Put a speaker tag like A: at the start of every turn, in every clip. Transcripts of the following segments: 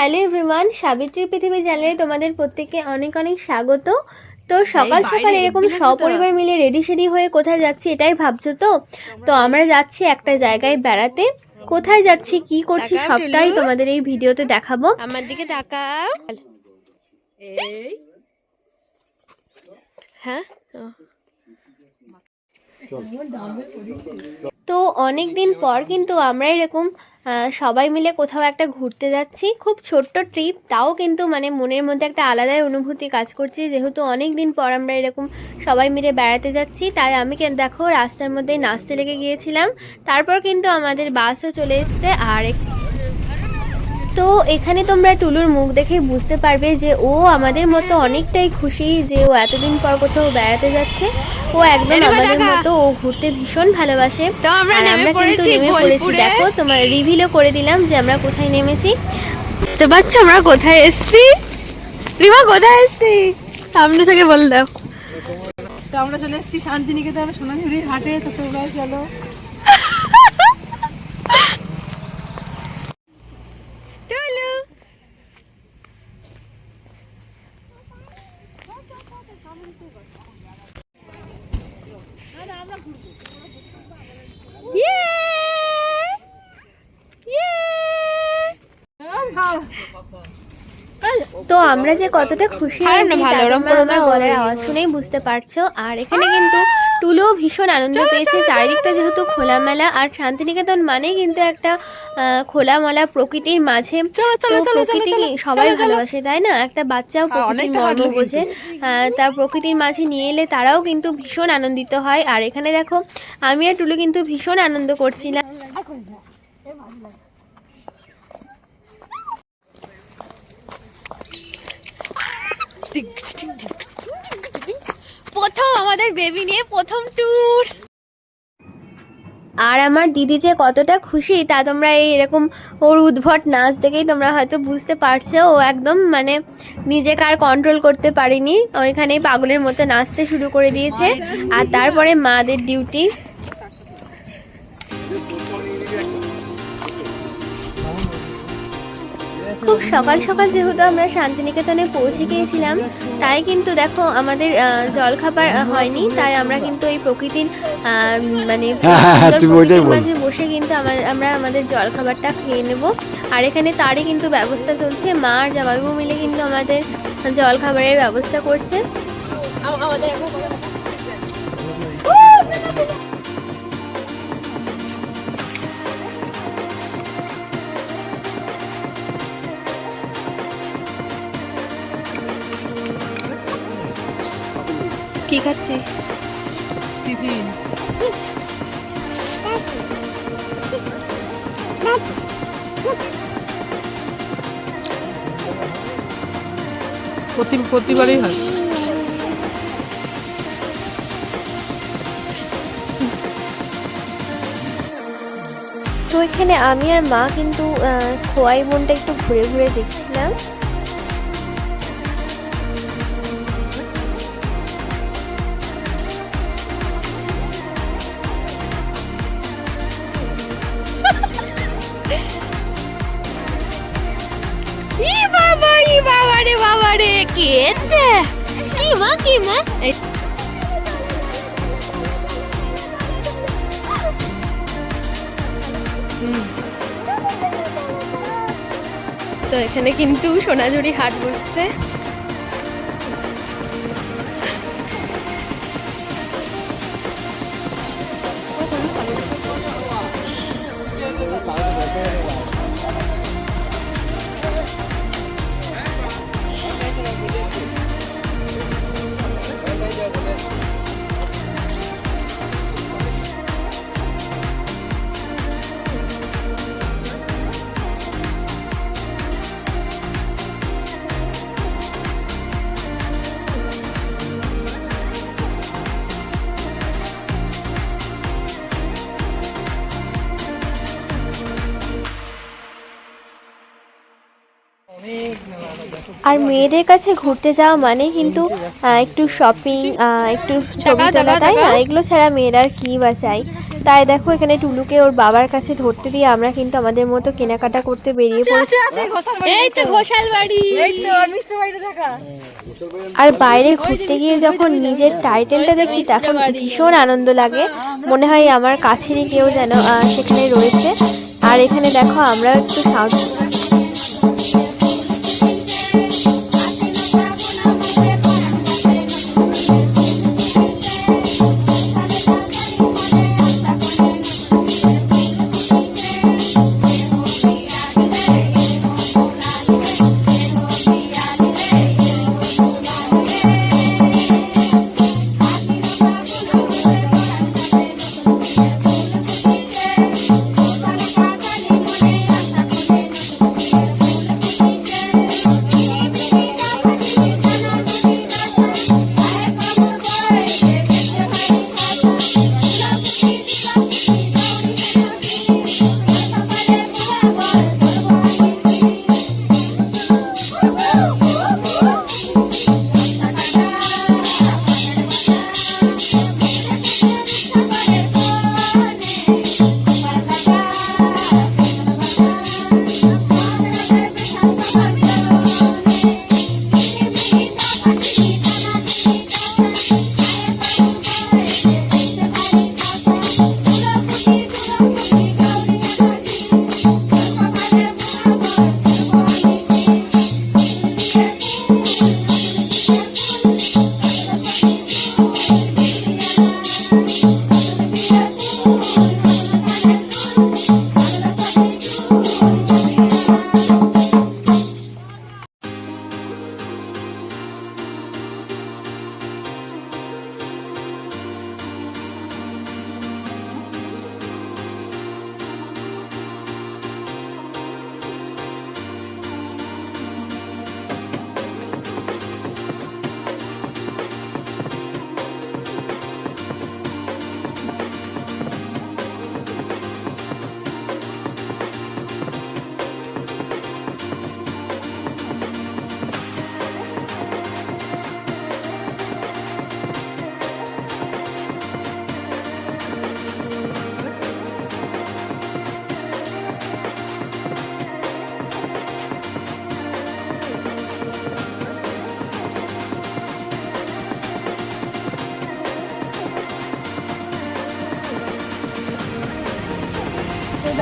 A: Hello everyone সাবিত্রীর পৃথিবী চ্যানেলে তোমাদের প্রত্যেককে অনেক অনেক স্বাগত। তো সকাল সকাল এরকম সপরিবার মিলে রেডি সেডি হয়ে কোথায় যাচ্ছি এটাই ভাবছ তো? তো আমরা যাচ্ছি একটা জায়গায় বেড়াতে। কোথায় যাচ্ছি কি করছি সবটাই তোমাদের এই ভিডিওতে দেখাবো।
B: আমার দিকে তাকাও।
C: এই।
B: হ্যাঁ।
A: তো অনেক দিন পর কিন্তু আমরা এরকম সবাই মিলে কোথাও একটা ঘুরতে যাচ্ছি। খুব ছোট্ট ট্রিপ তাও কিন্তু মানে মনের মধ্যে একটা আলাদাই অনুভূতি কাজ করছে। যেহেতু অনেক দিন পর আমরা এরকম সবাই মিলে বেড়াতে যাচ্ছি, তাই আমি দেখো, রাস্তার মধ্যে নাচতে লেগে গিয়েছিলাম। তারপর কিন্তু আমাদের বাসও চলে এসছে, আর তো এখানে তোমরা টুলুর মুখ দেখে বুঝতে পারবে যে ও আমাদের মতো অনেকটাই খুশি যে ও এতদিন পর কোথাও বেড়াতে যাচ্ছে। ও একদম আমাদের মতো ও ঘুরতে ভীষণ ভালোবাসে।
B: আমরা
A: আর আমরা কিন্তু নেমে পড়েছি। দেখো তোমার রিভিলও করে দিলাম যে আমরা কোথায় নেমেছি।
B: তো পারছ আমরা কোথায় এসছি? রিমা কোথায় এসছি? সামনে থেকে বল দাও।
C: তো আমরা চলে এসেছি শান্তিনিকেতন সোনাঝুরির হাটে। তো তোমরাও চলো।
A: তো আমরা যে কতটা খুশি গলার আওয়াজ শুনেই বুঝতে পারছ। আর এখানে কিন্তু টুলুও ভীষণ আনন্দ পেয়েছে। চারিদিকটা যেহেতু খোলামেলা আর শান্তিনিকেতন মানেই কিন্তু একটা আহ, খোলামেলা প্রকৃতির মাঝে। তো
B: চলো, চলো, চলো,
A: প্রকৃতি সবাই। ভালোবাসে তাই না? একটা বাচ্চাও প্রকৃতির মর্ম বোঝে। আহ, তার প্রকৃতির মাঝে নিয়ে এলে তারাও কিন্তু ভীষণ আনন্দিত হয়। আর এখানে দেখো আমি আর টুলু কিন্তু ভীষণ আনন্দ করছিলাম।
B: প্রথম আমাদের বেবি নিয়ে প্রথম ট্যুর
A: আর আমার দিদি যে কতটা খুশি, তা তোমরা এই এরকম ওর উদ্ভট নাচ দেখেই তোমরা হয়তো বুঝতে পারছ। ও একদম মানে নিজেকে আর কন্ট্রোল করতে পারেনি। ওইখানেই পাগলের মতো নাচতে শুরু করে দিয়েছে। আর তারপরে মাদের ডিউটি খুব সকাল সকাল যেহেতু আমরা শান্তিনিকেতনে পৌঁছে গিয়েছিলাম তাই কিন্তু দেখো আমাদের আহ, জলখাবার হয়নি। তাই আমরা কিন্তু এই প্রকৃতির আহ, মানে
D: হ্যাঁ, হ্যাঁ, হ্যাঁ।
A: মাঝে বসে কিন্তু আমা- আমরা আমাদের জলখাবারটা খেয়ে নেব। আর এখানে তারই কিন্তু ব্যবস্থা চলছে। মা আর জামাইবাবু মিলে কিন্তু আমাদের জলখাবারের ব্যবস্থা করছে।
B: আমাদের
C: প্রতি প্রতিবারই হয়।
A: তো এখানে আমি আর মা কিন্তু খোয়াই মনটা একটু ঘুরে ঘুরে দেখছিলাম।
B: কি মা এই তো এখানে কিন্তু সোনাঝুরি হাট বসছে। আর মেয়েদের কাছে ঘুরতে যাওয়া মানে কিন্তু একটু শপিং একটু ছবি তোলা তাই না? এগুলো ছাড়া মেয়েরা আর কি বা চাই তাই দেখো এখানে টুলুকে ওর বাবার কাছে ধরতে দিয়ে আমরা কিন্তু আমাদের মতো কেনাকাটা করতে বেরিয়ে পড়েছি।
A: এই তো ঘোষাল বাড়ি।
C: এই তো আর থাকা
B: আর বাইরে ঘুরতে গিয়ে যখন নিজের টাইটেলটা দেখি তখন ভীষণ আনন্দ লাগে। মনে হয় আমার কাছেরই কেউ যেন সেখানে রয়েছে। আর এখানে দেখো আমরা একটু সাউথ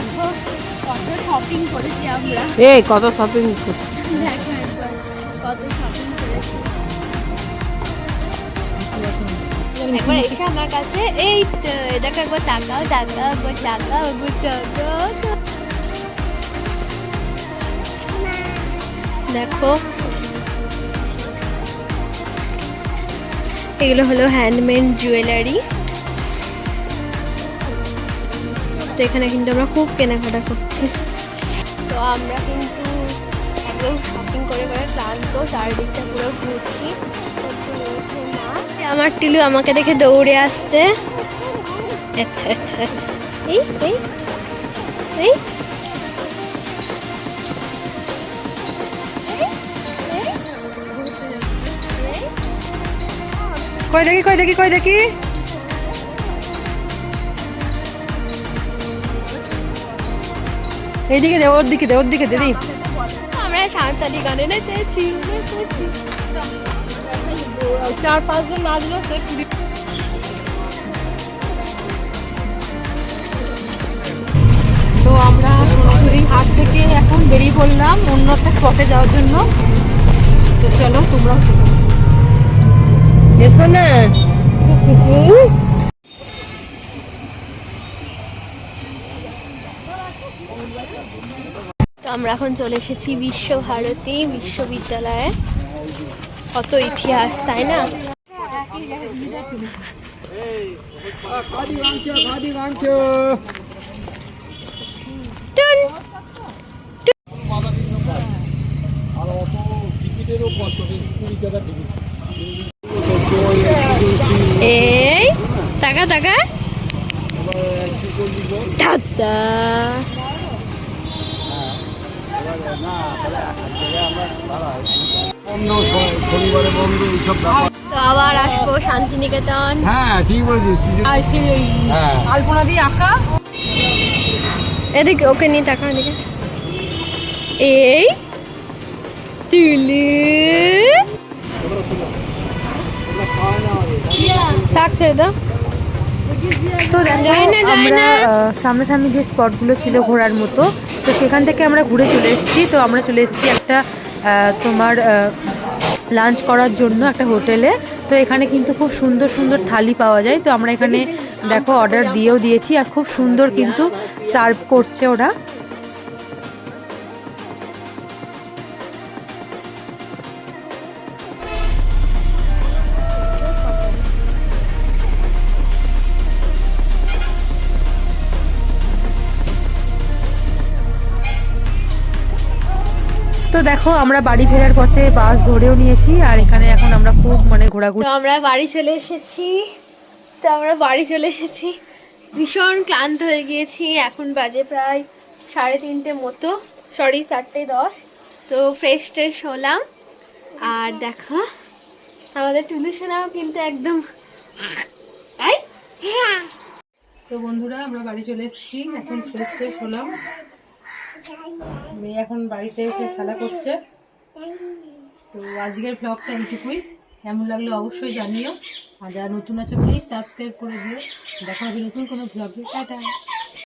B: দেখো কত শপিং করেছি? আমার কাছে, এই এটাকে একবার একবার তাকাও। দেখো। এগুলো হলো হ্যান্ডমেড জুয়েলারি তো এখানে কিন্তু আমরা খুব কেনাকাটা করছি। তো আমরা কিন্তু একদম শপিং করে করে ক্লান্ত, চারিদিকটা পুরো ঘুরছি। আমার টিলু আমাকে দেখে দৌড়ে আসছে। আচ্ছা আচ্ছা আচ্ছা। এই এই এই।
C: কই দেখি কই দেখি কই দেখি? এইদিকে দে ওর দিকে দে ওর দিকে দিদি
B: আমরা সাঁওতালি গানে নেচেছি
C: চার পাঁচজন নাচলো সে কুড়ি তো আমরা সোনাঝুরি হাট থেকে এখন বেরিয়ে পড়লাম অন্য একটা স্পটে যাওয়ার জন্য। তো চলো তোমরাও চলো। এসো না। কুকু
B: তো আমরা এখন চলে এসেছি বিশ্বভারতী বিশ্ববিদ্যালয়ে। কত ইতিহাস তাই না? এই টাকা টাকা
D: বন্ধ শনিবারে বন্ধ এইসব ব্যাপার
B: তো আবার আসব শান্তিনিকেতন।
D: হ্যাঁ ঠিক বলেছিস
E: আর সেই ওই
D: হ্যাঁ।
E: আলপনা দিয়ে আঁকা।
F: এদিকে ওকে নিয়ে টাকা এদিকে। এই তুলি। থাক ছেড়ে দাও।
C: তো আমরা সামনাসামনি যে স্পটগুলো ছিল ঘোরার মতো তো সেখান থেকে আমরা ঘুরে চলে এসেছি। তো আমরা চলে এসেছি একটা তোমার লাঞ্চ করার জন্য একটা হোটেলে। তো এখানে কিন্তু খুব সুন্দর সুন্দর থালি পাওয়া যায়। তো আমরা এখানে, দেখো অর্ডার দিয়েও দিয়েছি। আর খুব সুন্দর কিন্তু সার্ভ করছে ওরা। তো দেখো আমরা বাড়ি ফেরার পথে বাস ধরেও নিয়েছি আর এখানে এখন আমরা খুব মানে ঘোরাঘুরি
B: আমরা বাড়ি চলে এসেছি। তো আমরা বাড়ি চলে এসেছি। ভীষণ ক্লান্ত হয়ে গিয়েছি। এখন বাজে প্রায় সাড়ে তিনটে মতো। সরি চারটে দশ। তো ফ্রেশ ট্রেশ হলাম। আর দেখো আমাদের টুলু সোনাও কিন্তু একদম তাই
E: তো বন্ধুরা আমরা বাড়ি চলে এসেছি। এখন ফ্রেশ ফ্রেশ হলাম। মেয়ে এখন বাড়িতে এসে খেলা করছে। তো আজকের ব্লগটা এইটুকুই। কেমন লাগল অবশ্যই জানিও। আর যারা নতুন আছো প্লিজ সাবস্ক্রাইব করে দিও। দেখা হবে নতুন কোনো ব্লগে টাটা।